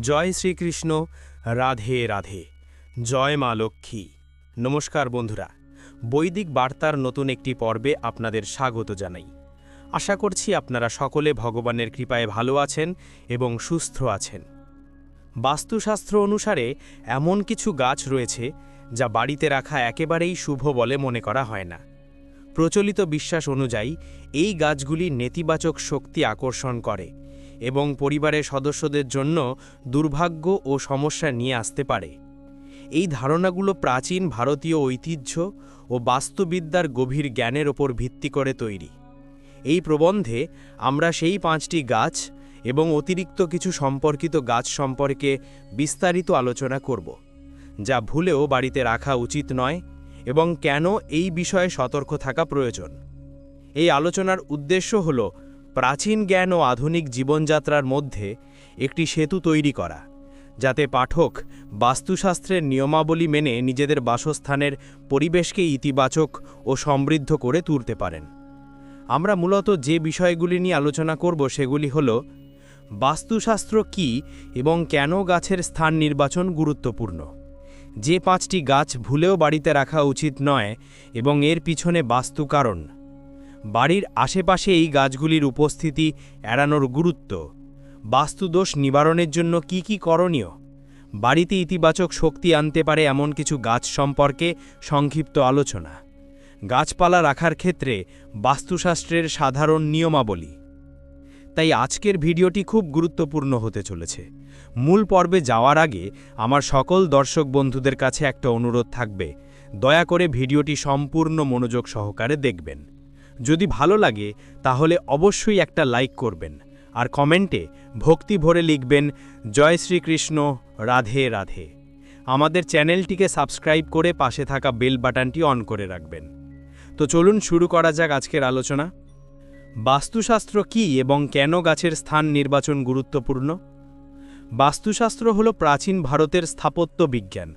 জয় শ্রীকৃষ্ণ, রাধে রাধে। জয় মা লক্ষ্মী। নমস্কার বন্ধুরা, বৈদিক বার্তার নতুন একটি পর্বে আপনাদের স্বাগত জানাই। আশা করছি আপনারা সকলে ভগবানের কৃপায় ভালো আছেন এবং সুস্থ আছেন। বাস্তুশাস্ত্র অনুসারে এমন কিছু গাছ রয়েছে যা বাড়িতে রাখা একেবারেই শুভ বলে মনে করা হয় না। প্রচলিত বিশ্বাস অনুযায়ী এই গাছগুলি নেতিবাচক শক্তি আকর্ষণ করে। এবং পরিবারের সদস্যদের জন্য দুর্ভাগ্য ও সমস্যা নিয়ে আসতে পারে। এই ধারণাগুলো প্রাচীন ভারতীয় ঐতিহ্য ও বাস্তুবিদ্যার গভীর জ্ঞানের ওপর ভিত্তি করে তৈরি। এই প্রবন্ধে আমরা সেই পাঁচটি গাছ এবং অতিরিক্ত কিছু সম্পর্কিত গাছ সম্পর্কে বিস্তারিত আলোচনা করব, যা ভুলেও বাড়িতে রাখা উচিত নয় এবং কেন এই বিষয়ে সতর্ক থাকা প্রয়োজন। এই আলোচনার উদ্দেশ্য হল প্রাচীন জ্ঞান ও আধুনিক জীবনযাত্রার মধ্যে একটি সেতু তৈরি করা, যাতে পাঠক বাস্তুশাস্ত্রের নিয়মাবলী মেনে নিজেদের বাসস্থানের পরিবেশকে ইতিবাচক ও সমৃদ্ধ করে তুলতে পারেন। আমরা মূলত যে বিষয়গুলি নিয়ে আলোচনা করব সেগুলি হল, বাস্তুশাস্ত্র কি এবং কেন গাছের স্থান নির্বাচন গুরুত্বপূর্ণ? যে পাঁচটি গাছ ভুলেও বাড়িতে রাখা উচিত নয় এবং এর পিছনে বাস্তু কারণ। বাড়ির আশেপাশে এই গাছগুলির উপস্থিতি এড়ানোর গুরুত্ব। বাস্তুদোষ নিবারণের জন্য কি কি করণীয়? বাড়িতে ইতিবাচক শক্তি আনতে পারে এমন কিছু গাছ সম্পর্কে সংক্ষিপ্ত আলোচনা। গাছপালা রাখার ক্ষেত্রে বাস্তুশাস্ত্রের সাধারণ নিয়মাবলী। তাই আজকের ভিডিওটি খুব গুরুত্বপূর্ণ হতে চলেছে। মূল পর্বে যাওয়ার আগে আমার সকল দর্শক বন্ধুদের কাছে একটা অনুরোধ থাকবে। দয়া করে ভিডিওটি সম্পূর্ণ মনোযোগ সহকারে দেখবেন। যদি ভালো লাগে, তাহলে অবশ্যই একটা লাইক করবেন। আর কমেন্টে ভক্তি ভরে লিখবেন, জয় শ্রীকৃষ্ণ, রাধে রাধে। আমাদের চ্যানেলটিকে সাবস্ক্রাইব করে পাশে থাকা বেল বাটনটি অন করে রাখবেন। তো চলুন শুরু করা যাক আজকের আলোচনা। বাস্তুশাস্ত্র কি এবং কেন গাছের স্থান নির্বাচন গুরুত্বপূর্ণ? বাস্তুশাস্ত্র হল প্রাচীন ভারতের স্থাপত্য বিজ্ঞান,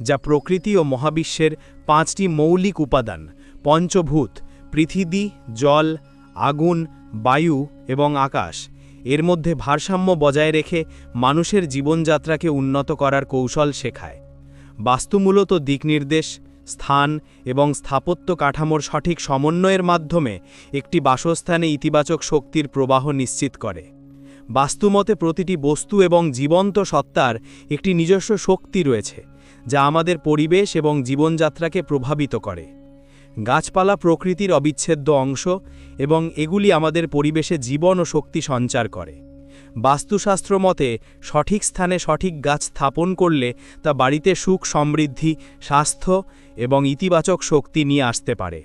যা প্রকৃতি ও মহাবিশ্বের পাঁচটি মৌলিক উপাদান, পঞ্চভূত পৃথিবী, জল, আগুন, বায়ু এবং আকাশ। এর মধ্যে ভারসাম্য বজায় রেখে মানুষের জীবনযাত্রাকে উন্নত করার কৌশল শেখায়। বাস্তুমূলত দিকনির্দেশ, স্থান এবং স্থাপত্য কাঠামোর সঠিক সমন্বয়ের মাধ্যমে একটি বাসস্থানে ইতিবাচক শক্তির প্রবাহ নিশ্চিত করে। বাস্তুমতে প্রতিটি বস্তু এবং জীবন্ত সত্তার একটি নিজস্ব শক্তি রয়েছে, যা আমাদের পরিবেশ এবং জীবনযাত্রাকে প্রভাবিত করে। গাছপালা প্রকৃতির অবিচ্ছেদ্য অংশ এবং এগুলি আমাদের পরিবেশে জীবন ও শক্তি সঞ্চার করে। বাস্তুশাস্ত্র মতে, সঠিক স্থানে সঠিক গাছ স্থাপন করলে তা বাড়িতে সুখ সমৃদ্ধি, স্বাস্থ্য এবং ইতিবাচক শক্তি নিয়ে আসতে পারে।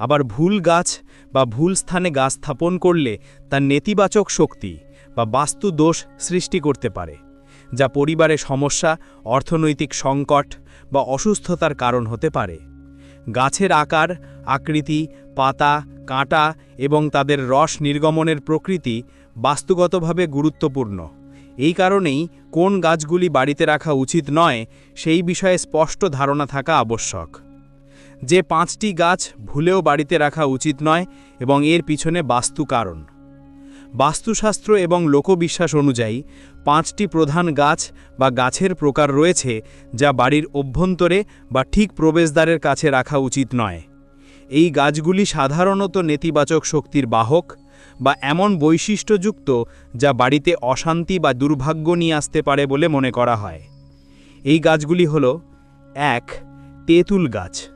আবার ভুল গাছ বা ভুল স্থানে গাছ স্থাপন করলে তা নেতিবাচক শক্তি বা বাস্তু দোষ সৃষ্টি করতে পারে, যা পরিবারে সমস্যা, অর্থনৈতিক সংকট বা অসুস্থতার কারণ হতে পারে। গাছের আকার, আকৃতি, পাতা, কাঁটা এবং তাদের রস নির্গমনের প্রকৃতি বাস্তুগতভাবে গুরুত্বপূর্ণ। এই কারণেই কোন গাছগুলি বাড়িতে রাখা উচিত নয়, সেই বিষয়ে স্পষ্ট ধারণা থাকা আবশ্যক। যে পাঁচটি গাছ ভুলেও বাড়িতে রাখা উচিত নয় এবং এর পিছনে বাস্তু কারণ। বাস্তুশাস্ত্র এবং লোকবিশ্বাস অনুযায়ী পাঁচটি প্রধান গাছ বা গাছের প্রকার রয়েছে যা বাড়ির অভ্যন্তরে বা ঠিক প্রবেশদ্বারের কাছে রাখা উচিত নয়। এই গাছগুলি সাধারণত নেতিবাচক শক্তির বাহক বা এমন বৈশিষ্ট্যযুক্ত যা বাড়িতে অশান্তি বা দুর্ভাগ্য নিয়ে আসতে পারে বলে মনে করা হয়। এই গাছগুলি হল এক, তেঁতুল গাছ।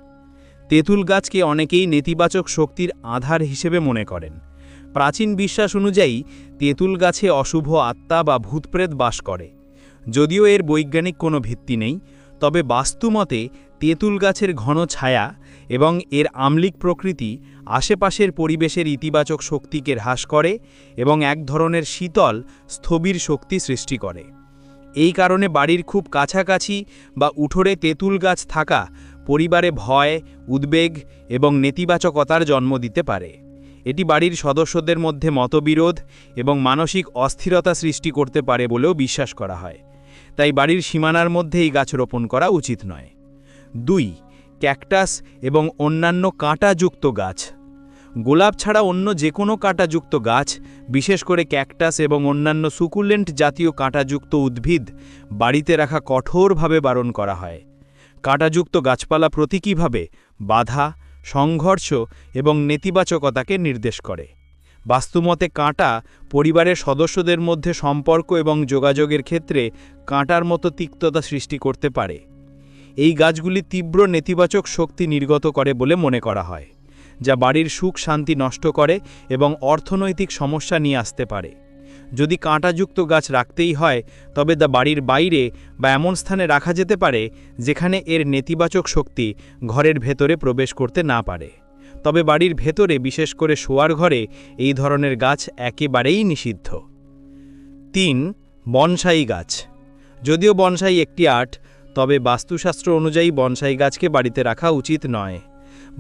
তেঁতুল গাছকে অনেকেই নেতিবাচক শক্তির আধার হিসেবে মনে করেন। প্রাচীন বিশ্বাস অনুযায়ী তেঁতুল গাছে অশুভ আত্মা বা ভূতপ্রেত বাস করে। যদিও এর বৈজ্ঞানিক কোনো ভিত্তি নেই, তবে বাস্তুমতে তেঁতুল গাছের ঘন ছায়া এবং এর আমলিক প্রকৃতি আশেপাশের পরিবেশের ইতিবাচক শক্তিকে হ্রাস করে এবং এক ধরনের শীতল, স্থবির শক্তি সৃষ্টি করে। এই কারণে বাড়ির খুব কাছাকাছি বা উঠোরে তেঁতুল গাছ থাকা পরিবারে ভয়, উদ্বেগ এবং নেতিবাচকতার জন্ম দিতে পারে। এটি বাড়ির সদস্যদের মধ্যে মতবিরোধ এবং মানসিক অস্থিরতা সৃষ্টি করতে পারে বলেও বিশ্বাস করা হয়। তাই বাড়ির সীমানার মধ্যে এই গাছ রোপণ করা উচিত নয়। দুই, ক্যাকটাস এবং অন্যান্য কাঁটাযুক্ত গাছ। গোলাপ ছাড়া অন্য যে কোনো কাঁটাযুক্ত গাছ, বিশেষ করে ক্যাকটাস এবং অন্যান্য সুকুলেন্ট জাতীয় কাঁটাযুক্ত উদ্ভিদ, বাড়িতে রাখা কঠোরভাবে বারণ করা হয়। কাঁটাযুক্ত গাছপালা প্রতীকীভাবে বাধা সংঘর্ষ এবং নেতিবাচকতাকে নির্দেশ করে। বাস্তুমতে কাঁটা পরিবারের সদস্যদের মধ্যে সম্পর্ক এবং যোগাযোগের ক্ষেত্রে কাঁটার মতো তিক্ততা সৃষ্টি করতে পারে। এই গাছগুলি তীব্র নেতিবাচক শক্তি নির্গত করে বলে মনে করা হয়, যা বাড়ির সুখ শান্তি নষ্ট করে এবং অর্থনৈতিক সমস্যা নিয়ে আসতে পারে। যদি কাঁটাযুক্ত গাছ রাখতেই হয়, তবে দা বাড়ির বাইরে বা এমন স্থানে রাখা যেতে পারে, যেখানে এর নেতিবাচক শক্তি ঘরের ভেতরে প্রবেশ করতে না পারে। তবে বাড়ির ভেতরে, বিশেষ করে শোয়ার ঘরে, এই ধরনের গাছ একেবারেই নিষিদ্ধ। তিন, বনসাই গাছ। যদিও বনসাই একটি আর্ট, তবে বাস্তুশাস্ত্র অনুযায়ী বনসাই গাছকে বাড়িতে রাখা উচিত নয়।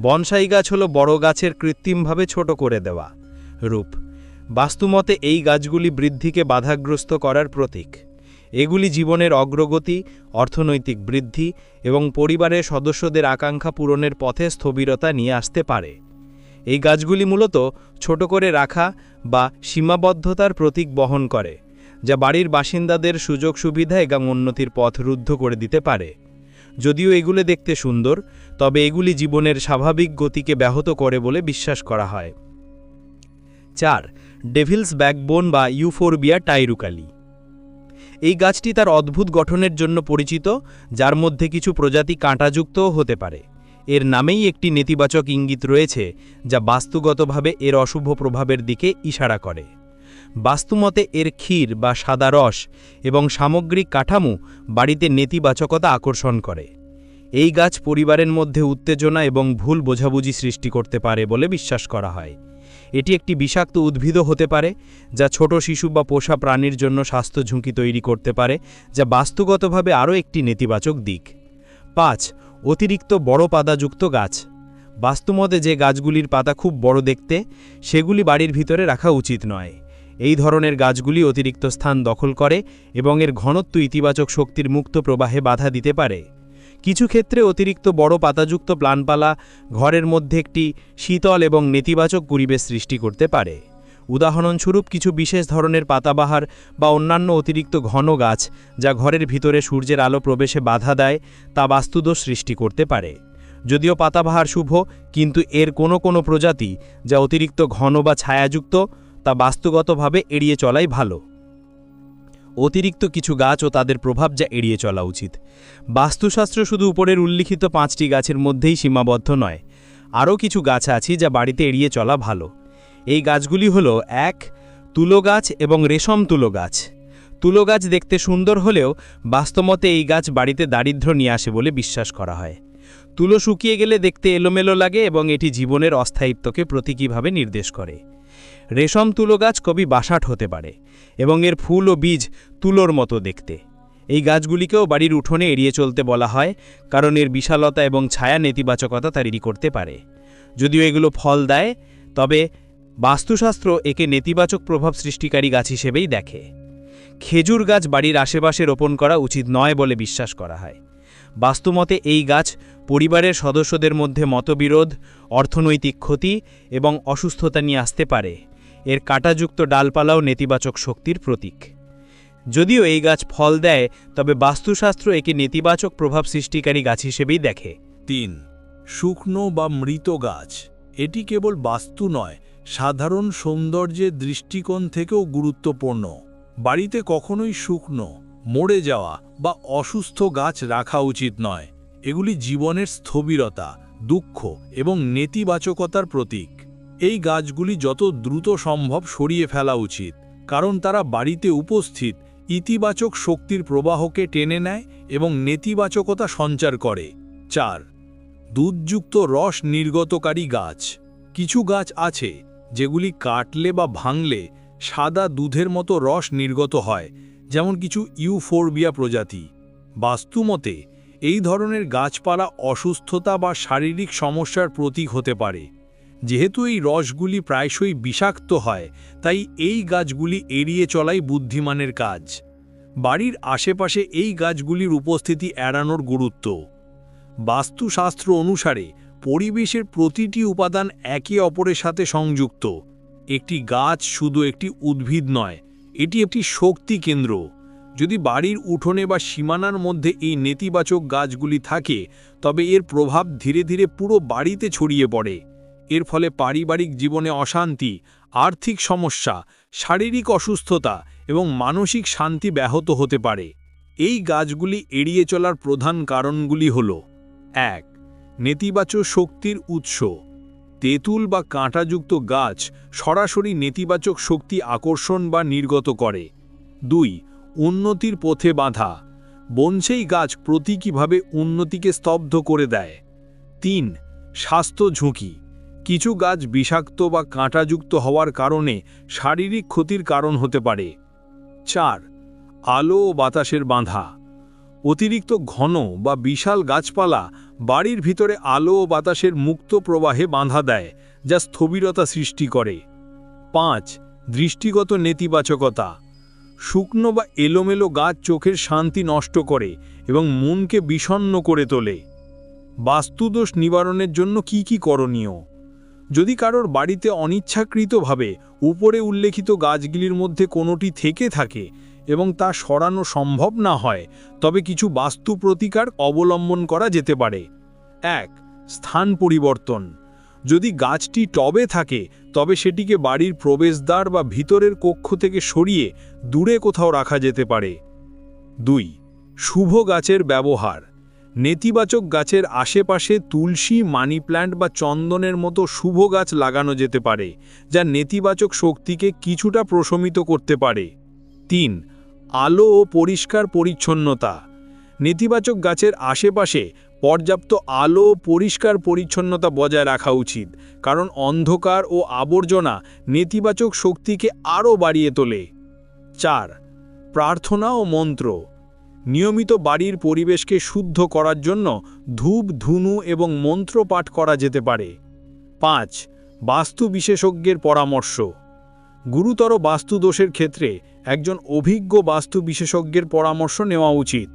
বনসাই গাছ হলো বড় গাছের কৃত্রিমভাবে ছোট করে দেওয়া রূপ। বাস্তুমতে এই গাছগুলি বৃদ্ধিকে বাধাগ্রস্ত করার প্রতীক। এগুলি জীবনের অগ্রগতি, অর্থনৈতিক বৃদ্ধি এবং পরিবারের সদস্যদের আকাঙ্ক্ষা পূরণের পথে স্থবিরতা নিয়ে আসতে পারে। এই গাছগুলি মূলত ছোট করে রাখা বা সীমাবদ্ধতার প্রতীক বহন করে, যা বাড়ির বাসিন্দাদের সুযোগ সুবিধা এবং উন্নতির পথ রুদ্ধ করে দিতে পারে। যদিও এগুলো দেখতে সুন্দর, তবে এগুলি জীবনের স্বাভাবিক গতিকে ব্যাহত করে বলে বিশ্বাস করা হয়। চার ডেভিলস ব্যাকবোন বা ইউফোরবিয়া টাইরুকালি। এই গাছটি তার অদ্ভুত গঠনের জন্য পরিচিত, যার মধ্যে কিছু প্রজাতি কাঁটাযুক্তও হতে পারে। এর নামেই একটি নেতিবাচক ইঙ্গিত রয়েছে, যা বাস্তুগতভাবে এর অশুভ প্রভাবের দিকে ইশারা করে। বাস্তুমতে এর ক্ষীর বা সাদা রস এবং সামগ্রিক কাঠামো বাড়িতে নেতিবাচকতা আকর্ষণ করে। এই গাছ পরিবারের মধ্যে উত্তেজনা এবং ভুল বোঝাবুঝি সৃষ্টি করতে পারে বলে বিশ্বাস করা হয়। এটি একটি বিষাক্ত উদ্ভিদও হতে পারে, যা ছোট শিশু বা পোষা প্রাণীর জন্য স্বাস্থ্য ঝুঁকি তৈরি করতে পারে, যা বাস্তুগতভাবে আরও একটি নেতিবাচক দিক। পাঁচ, অতিরিক্ত বড় পাতাযুক্ত গাছ। বাস্তুমতে যে গাছগুলির পাতা খুব বড় দেখতে, সেগুলি বাড়ির ভিতরে রাখা উচিত নয়। এই ধরনের গাছগুলি অতিরিক্ত স্থান দখল করে এবং এর ঘনত্ব ইতিবাচক শক্তির মুক্ত প্রবাহে বাধা দিতে পারে। কিছু ক্ষেত্রে অতিরিক্ত বড় পাতাযুক্ত প্লানপালা ঘরের মধ্যে একটি শীতল এবং নেতিবাচক পরিবেশ সৃষ্টি করতে পারে। উদাহরণস্বরূপ কিছু বিশেষ ধরনের পাতাবাহার বা অন্যান্য অতিরিক্ত ঘন গাছ যা ঘরের ভিতরে সূর্যের আলো প্রবেশে বাধা দেয় তা বাস্তুদোষ সৃষ্টি করতে পারে। যদিও পাতাবাহার শুভ, কিন্তু এর কোনো কোনো প্রজাতি যা অতিরিক্ত ঘন বা ছায়াযুক্ত তা বাস্তুগতভাবে এড়িয়ে চলাই ভালো। অতিরিক্ত কিছু গাছ ও তাদের প্রভাব যা এড়িয়ে চলা উচিত। বাস্তুশাস্ত্র শুধু উপরের উল্লিখিত পাঁচটি গাছের মধ্যেই সীমাবদ্ধ নয়, আরও কিছু গাছ আছে যা বাড়িতে এড়িয়ে চলা ভালো। এই গাছগুলি হল এক, তুলো গাছ এবং রেশম তুলো গাছ। তুলো গাছ দেখতে সুন্দর হলেও বাস্তবমতে এই গাছ বাড়িতে দারিদ্র্য নিয়ে আসে বলে বিশ্বাস করা হয়। তুলো শুকিয়ে গেলে দেখতে এলোমেলো লাগে এবং এটি জীবনের অস্থায়িত্বকে প্রতীকীভাবে নির্দেশ করে। রেশম তুলো গাছ কবি বাসাট হতে পারে। এবং এর ফুল ও বীজ তুলোর মতো দেখতে। এই গাছগুলিকেও বাড়ির উঠোনে এড়িয়ে চলতে বলা হয়, কারণ এর বিশালতা এবং ছায়া নেতিবাচকতা তৈরি করতে পারে। যদিও এগুলো ফল দেয়, তবে বাস্তুশাস্ত্র একে নেতিবাচক প্রভাব সৃষ্টিকারী গাছ হিসেবেই দেখে। খেজুর গাছ বাড়ির আশেপাশে রোপণ করা উচিত নয় বলে বিশ্বাস করা হয়। বাস্তুমতে এই গাছ পরিবারের সদস্যদের মধ্যে মতবিরোধ, অর্থনৈতিক ক্ষতি এবং অসুস্থতা নিয়ে আসতে পারে। এর কাঁটাযুক্ত ডালপালাও নেতিবাচক শক্তির প্রতীক। যদিও এই গাছ ফল দেয়, তবে বাস্তুশাস্ত্র একে নেতিবাচক প্রভাব সৃষ্টিকারী গাছ হিসেবেই দেখে। তিন, শুকনো বা মৃত গাছ। এটি কেবল বাস্তু নয়, সাধারণ সৌন্দর্যের দৃষ্টিকোণ থেকেও গুরুত্বপূর্ণ। বাড়িতে কখনোই শুকনো, মরে যাওয়া বা অসুস্থ গাছ রাখা উচিত নয়। এগুলি জীবনের স্থবিরতা, দুঃখ এবং নেতিবাচকতার প্রতীক। এই গাছগুলি যত দ্রুত সম্ভব সরিয়ে ফেলা উচিত, কারণ তারা বাড়িতে উপস্থিত ইতিবাচক শক্তির প্রবাহকে টেনে নেয় এবং নেতিবাচকতা সঞ্চার করে। চার, দুধযুক্ত রস নির্গতকারী গাছ। কিছু গাছ আছে যেগুলি কাটলে বা ভাঙলে সাদা দুধের মতো রস নির্গত হয়, যেমন কিছু ইউফোরবিয়া প্রজাতি। বাস্তুমতে, এই ধরনের গাছপালা অসুস্থতা বা শারীরিক সমস্যার প্রতীক হতে পারে। যেহেতু এই রসগুলি প্রায়শই বিষাক্ত হয়, তাই এই গাছগুলি এড়িয়ে চলাই বুদ্ধিমানের কাজ। বাড়ির আশেপাশে এই গাছগুলির উপস্থিতি এড়ানোর গুরুত্ব। বাস্তুশাস্ত্র অনুসারে, পরিবেশের প্রতিটি উপাদান একে অপরের সাথে সংযুক্ত। একটি গাছ শুধু একটি উদ্ভিদ নয়, এটি একটি শক্তি কেন্দ্র। যদি বাড়ির উঠোনে বা সীমানার মধ্যে এই নেতিবাচক গাছগুলি থাকে, তবে এর প্রভাব ধীরে ধীরে পুরো বাড়িতে ছড়িয়ে পড়ে। এর ফলে পারিবারিক জীবনে অশান্তি, আর্থিক সমস্যা, শারীরিক অসুস্থতা এবং মানসিক শান্তি ব্যাহত হতে পারে। এই গাছগুলি এড়িয়ে চলার প্রধান কারণগুলি হল এক, নেতিবাচক শক্তির উৎস। তেঁতুল বা কাঁটাযুক্ত গাছ সরাসরি নেতিবাচক শক্তি আকর্ষণ বা নির্গত করে। দুই, উন্নতির পথে বাধা। বনছেই গাছ প্রতীকীভাবে উন্নতিকে স্তব্ধ করে দেয়। তিন, স্বাস্থ্য ঝুঁকি। কিছু গাছ বিষাক্ত বা কাঁটাযুক্ত হওয়ার কারণে শারীরিক ক্ষতির কারণ হতে পারে। চার, আলো ও বাতাসের বাঁধা। অতিরিক্ত ঘন বা বিশাল গাছপালা বাড়ির ভিতরে আলো ও বাতাসের মুক্ত প্রবাহে বাঁধা দেয়, যা স্থবিরতা সৃষ্টি করে। পাঁচ, দৃষ্টিগত নেতিবাচকতা। শুকনো বা এলোমেলো গাছ চোখের শান্তি নষ্ট করে এবং মনকে বিষণ্ণ করে তোলে। বাস্তুদোষ নিবারণের জন্য কি কি করণীয়? যদি কারোর বাড়িতে অনিচ্ছাকৃতভাবে উপরে উল্লেখিত গাছগুলির মধ্যে কোনোটি থেকে থাকে এবং তা সরানো সম্ভব না হয়, তবে কিছু বাস্তু প্রতিকার অবলম্বন করা যেতে পারে। এক, স্থান পরিবর্তন। যদি গাছটি টবে থাকে, তবে সেটিকে বাড়ির প্রবেশদ্বার বা ভিতরের কক্ষ থেকে সরিয়ে দূরে কোথাও রাখা যেতে পারে। দুই, শুভ গাছের ব্যবহার। নেতিবাচক গাছের আশেপাশে তুলসী, মানি প্ল্যান্ট বা চন্দনের মতো শুভ গাছ লাগানো যেতে পারে, যা নেতিবাচক শক্তিকে কিছুটা প্রশমিত করতে পারে। তিন, আলো ও পরিষ্কার পরিচ্ছন্নতা। নেতিবাচক গাছের আশেপাশে পর্যাপ্ত আলো ও পরিষ্কার পরিচ্ছন্নতা বজায় রাখা উচিত, কারণ অন্ধকার ও আবর্জনা নেতিবাচক শক্তিকে আরও বাড়িয়ে তোলে। চার, প্রার্থনা ও মন্ত্র। নিয়মিত বাড়ির পরিবেশকে শুদ্ধ করার জন্য ধূপ, ধুনু এবং মন্ত্র পাঠ করা যেতে পারে। পাঁচ, বাস্তু বিশেষজ্ঞের পরামর্শ। গুরুতর বাস্তু দোষের ক্ষেত্রে একজন অভিজ্ঞ বাস্তু বিশেষজ্ঞের পরামর্শ নেওয়া উচিত।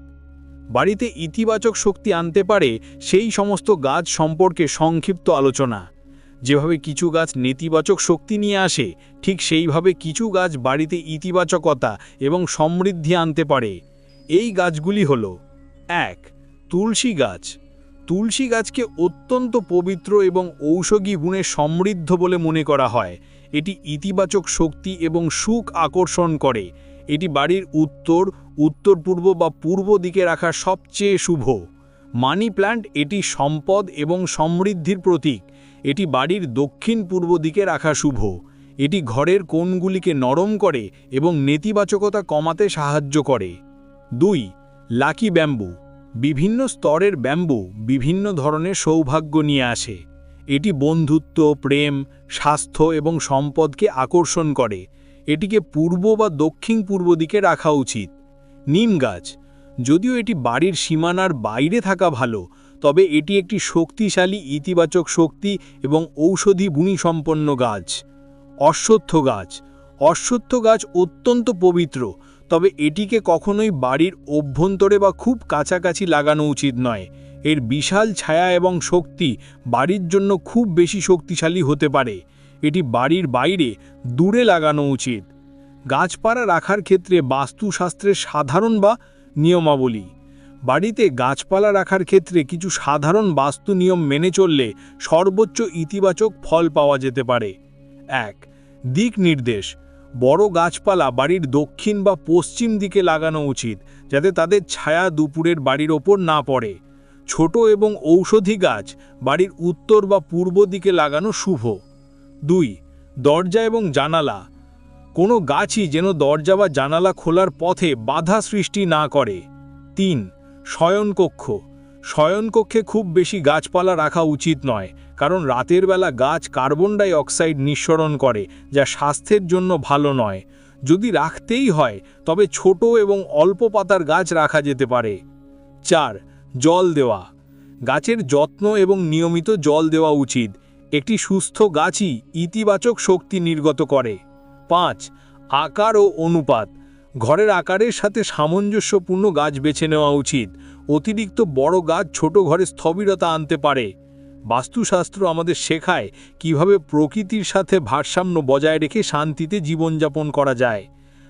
বাড়িতে ইতিবাচক শক্তি আনতে পারে সেই সমস্ত গাছ সম্পর্কে সংক্ষিপ্ত আলোচনা। যেভাবে কিছু গাছ নেতিবাচক শক্তি নিয়ে আসে, ঠিক সেইভাবে কিছু গাছ বাড়িতে ইতিবাচকতা এবং সমৃদ্ধি আনতে পারে। এই গাছগুলি হল, এক, তুলসী গাছ। তুলসী গাছকে অত্যন্ত পবিত্র এবং ঔষধি গুণে সমৃদ্ধ বলে মনে করা হয়। এটি ইতিবাচক শক্তি এবং সুখ আকর্ষণ করে। এটি বাড়ির উত্তর উত্তর পূর্ব বা পূর্ব দিকে রাখা সবচেয়ে শুভ। মানি প্ল্যান্ট এটি সম্পদ এবং সমৃদ্ধির প্রতীক। এটি বাড়ির দক্ষিণ পূর্ব দিকে রাখা শুভ। এটি ঘরের কোণগুলিকে নরম করে এবং নেতিবাচকতা কমাতে সাহায্য করে। দুই, লাকি ব্যাম্বু। বিভিন্ন স্তরের ব্যাম্বু বিভিন্ন ধরনের সৌভাগ্য নিয়ে আসে। এটি বন্ধুত্ব, প্রেম, স্বাস্থ্য এবং সম্পদকে আকর্ষণ করে। এটিকে পূর্ব বা দক্ষিণ পূর্ব দিকে রাখা উচিত। নিম গাছ। যদিও এটি বাড়ির সীমানার বাইরে থাকা ভালো, তবে এটি একটি শক্তিশালী, ইতিবাচক শক্তি এবং ঔষধি গুণীসম্পন্ন গাছ। অশ্বত্থ গাছ। অশ্বত্থ গাছ অত্যন্ত পবিত্র তবে এটিকে কখনোই বাড়ির অভ্যন্তরে বা খুব কাছাকাছি লাগানো উচিত নয়। এর বিশাল ছায়া এবং শক্তি বাড়ির জন্য খুব বেশি শক্তিশালী হতে পারে। এটি বাড়ির বাইরে, দূরে লাগানো উচিত। গাছপালা রাখার ক্ষেত্রে বাস্তুশাস্ত্রের সাধারণ বা নিয়মাবলী। বাড়িতে গাছপালা রাখার ক্ষেত্রে কিছু সাধারণ বাস্তু নিয়ম মেনে চললে সর্বোচ্চ ইতিবাচক ফল পাওয়া যেতে পারে। এক, দিক নির্দেশ। বড় গাছপালা বাড়ির দক্ষিণ বা পশ্চিম দিকে লাগানো উচিত, যাতে তাদের ছায়া দুপুরের বাড়ির ওপর না পড়ে। ছোট এবং ঔষধি গাছ বাড়ির উত্তর বা পূর্ব দিকে লাগানো শুভ। দুই, দরজা এবং জানালা। কোনো গাছই যেন দরজা বা জানালা খোলার পথে বাধা সৃষ্টি না করে। তিন, শয়নকক্ষ। শয়নকক্ষে খুব বেশি গাছপালা রাখা উচিত নয়, কারণ রাতের বেলা গাছ কার্বন ডাই অক্সাইড নিঃসরণ করে, যা স্বাস্থ্যের জন্য ভালো নয়। যদি রাখতেই হয়, তবে ছোট এবং অল্প পাতার গাছ রাখা যেতে পারে। চার, জল দেওয়া। গাছের যত্ন এবং নিয়মিত জল দেওয়া উচিত। একটি সুস্থ গাছই ইতিবাচক শক্তি নির্গত করে। পাঁচ, আকার ও অনুপাত। ঘরের আকারের সাথে সামঞ্জস্যপূর্ণ গাছ বেছে নেওয়া উচিত। অতিরিক্ত বড় গাছ ছোট ঘরে স্থবিরতা আনতে পারে। বাস্তুশাস্ত্র আমাদের শেখায় কীভাবে প্রকৃতির সাথে ভারসাম্য বজায় রেখে শান্তিতে জীবনযাপন করা যায়।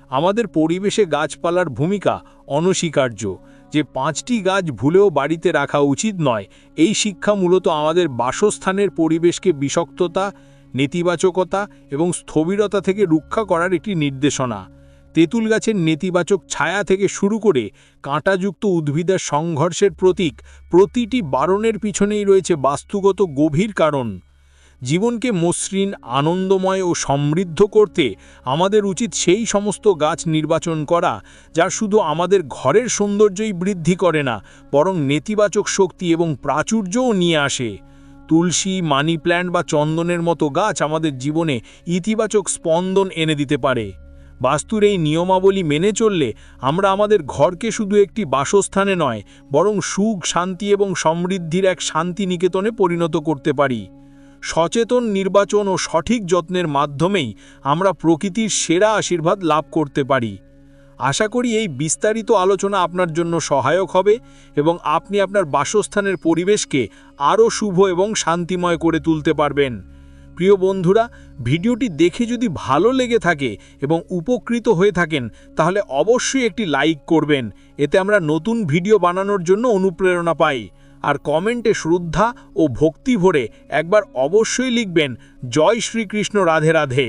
আমাদের পরিবেশে গাছপালার ভূমিকা অনস্বীকার্য। যে পাঁচটি গাছ ভুলেও বাড়িতে রাখা উচিত নয়, এই শিক্ষা মূলত আমাদের বাসস্থানের পরিবেশকে বিষক্ততা, নেতিবাচকতা এবং স্থবিরতা থেকে রক্ষা করার একটি নির্দেশনা। তেঁতুল গাছের নেতিবাচক ছায়া থেকে শুরু করে কাঁটাযুক্ত উদ্ভিদের সংঘর্ষের প্রতীক প্রতিটি বারণের পিছনেই রয়েছে বাস্তুগত গভীর কারণ। জীবনকে মসৃণ, আনন্দময় ও সমৃদ্ধ করতে আমাদের উচিত সেই সমস্ত গাছ নির্বাচন করা, যা শুধু আমাদের ঘরের সৌন্দর্যই বৃদ্ধি করে না, বরং নেতিবাচক শক্তি এবং প্রাচুর্যও নিয়ে আসে। তুলসী, মানি প্ল্যান্ট বা চন্দনের মতো গাছ আমাদের জীবনে ইতিবাচক স্পন্দন এনে দিতে পারে। বাস্তুর এই নিয়মাবলী মেনে চললে আমরা আমাদের ঘরকে শুধু একটি বাসস্থানে নয়, বরং সুখ, শান্তি এবং সমৃদ্ধির এক শান্তি নিকেতনে পরিণত করতে পারি। সচেতন নির্বাচন ও সঠিক যত্নের মাধ্যমেই আমরা প্রকৃতির সেরা আশীর্বাদ লাভ করতে পারি। আশা করি এই বিস্তারিত আলোচনা আপনার জন্য সহায়ক হবে এবং আপনি আপনার বাসস্থানের পরিবেশকে আরও শুভ এবং শান্তিময় করে তুলতে পারবেন। প্রিয় বন্ধুরা, ভিডিওটি দেখে যদি ভালো লেগে থাকে এবং উপকৃত হয়ে থাকেন, তাহলে অবশ্যই একটি লাইক করবেন। এতে আমরা নতুন ভিডিও বানানোর জন্য অনুপ্রেরণা পাই। আর কমেন্টে শ্রদ্ধা ও ভক্তি ভরে একবার অবশ্যই লিখবেন, জয় শ্রীকৃষ্ণ, রাধে রাধে।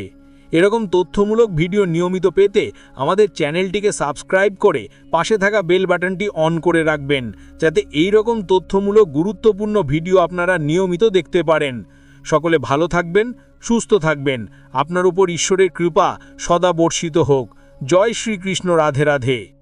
এরকম তথ্যমূলক ভিডিও নিয়মিত পেতে আমাদের চ্যানেলটিকে সাবস্ক্রাইব করে পাশে থাকা বেল বাটনটি অন করে রাখবেন, যাতে এই রকম তথ্যমূলক গুরুত্বপূর্ণ ভিডিও আপনারা নিয়মিত দেখতে পারেন। সকলে ভালো থাকবেন, সুস্থ থাকবেন। আপনার উপর ঈশ্বরের কৃপা সদা বর্ষিত হোক। জয় শ্রীকৃষ্ণ, রাধে রাধে।